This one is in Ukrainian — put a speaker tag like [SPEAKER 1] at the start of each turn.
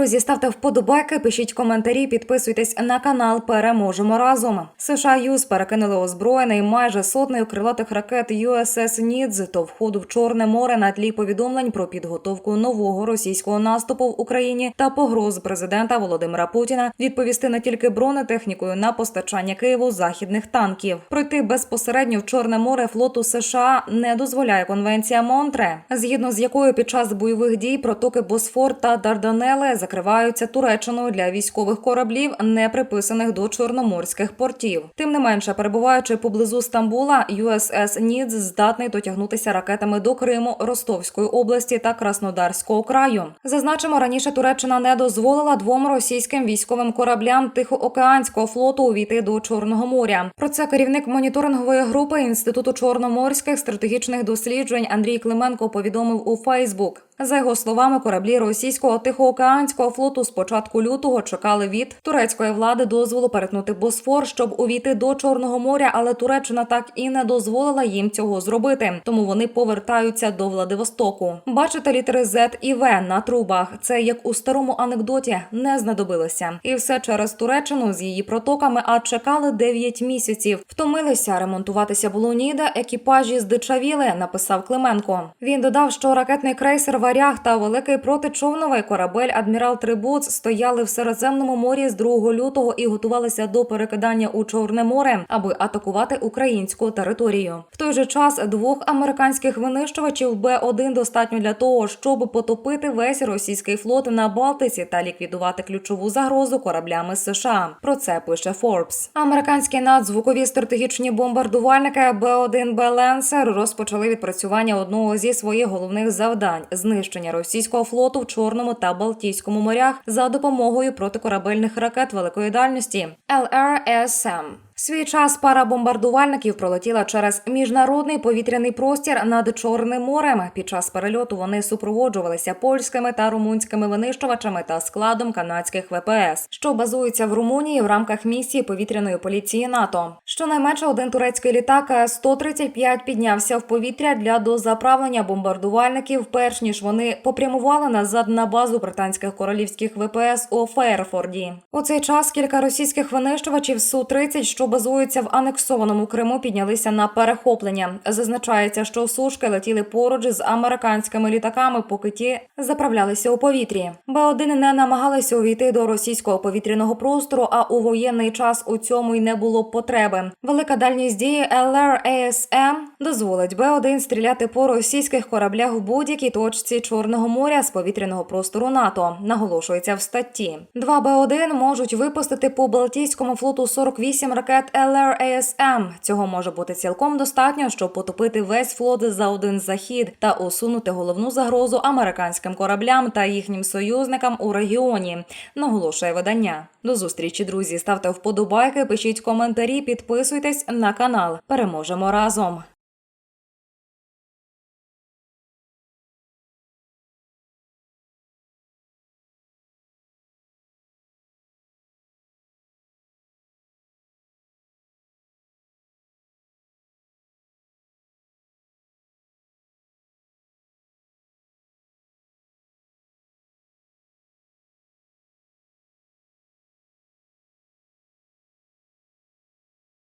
[SPEAKER 1] Друзі, ставте вподобайки, пишіть коментарі, підписуйтесь на канал. Переможемо разом. США Юз перекинули озброєний майже сотнею крилатих ракет USS Нідз до входу в Чорне море на тлі повідомлень про підготовку нового російського наступу в Україні та погроз президента Володимира Путіна відповісти не тільки бронетехнікою на постачання Києву західних танків. Пройти безпосередньо в Чорне море флоту США не дозволяє конвенція Монтре, згідно з якою під час бойових дій протоки Босфор та Дарданели закриваються Туреччиною для військових кораблів, не приписаних до чорноморських портів. Тим не менше, перебуваючи поблизу Стамбула, USS Нідз здатний дотягнутися ракетами до Криму, Ростовської області та Краснодарського краю. Зазначимо, раніше Туреччина не дозволила двом російським військовим кораблям Тихоокеанського флоту увійти до Чорного моря. Про це керівник моніторингової групи інституту чорноморських стратегічних досліджень Андрій Клименко повідомив у Фейсбук. За його словами, кораблі російського тихоокеанського флоту з початку лютого чекали від турецької влади дозволу перетнути Босфор, щоб увійти до Чорного моря, але Туреччина так і не дозволила їм цього зробити. Тому вони повертаються до Владивостоку. Бачите літери Z і В на трубах. Це як у старому анекдоті не знадобилося, і все через Туреччину з її протоками. А чекали 9 місяців. Втомилися ремонтуватися було ніде. Екіпажі здичавіли, написав Клименко. Він додав, що ракетний крейсер Варяг та великий протичовновий корабель Адмірал Трибуц стояли в Середземному морі з 2 лютого і готувалися до перекидання у Чорне море, аби атакувати українську територію. В той же час двох американських винищувачів Б-1 достатньо для того, щоб потопити весь російський флот на Балтиці та ліквідувати ключову загрозу кораблями США. Про це пише Forbes. Американські надзвукові стратегічні бомбардувальники Б-1 Беленсер розпочали відпрацювання одного зі своїх головних завдань знищення російського флоту в Чорному та Балтійському морях за допомогою протикорабельних ракет великої дальності LRSM. Свій час пара бомбардувальників пролетіла через міжнародний повітряний простір над Чорним морем. Під час перельоту вони супроводжувалися польськими та румунськими винищувачами та складом канадських ВПС, що базуються в Румунії в рамках місії повітряної поліції НАТО. Щонайменше один турецький літак С-135 піднявся в повітря для дозаправлення бомбардувальників, перш ніж вони попрямували назад на базу британських королівських ВПС у Фейерфорді. У цей час кілька російських винищувачів Су-30, що базуються в анексованому Криму, піднялися на перехоплення. Зазначається, що сушки летіли поруч з американськими літаками, поки ті заправлялися у повітрі. Б-1 не намагалися увійти до російського повітряного простору, а у воєнний час у цьому й не було потреби. Велика дальність дії LRASM дозволить Б-1 стріляти по російських кораблях в будь-якій точці Чорного моря з повітряного простору НАТО. Наголошується в статті. Два Б-1 можуть випустити по Балтійському флоту 48 ракет LRASM. Цього може бути цілком достатньо, щоб потопити весь флот за один захід та усунути головну загрозу американським кораблям та їхнім союзникам у регіоні. Наголошує видання. До зустрічі, друзі. Ставте вподобайки, пишіть коментарі, підписуйтесь на канал. Переможемо разом.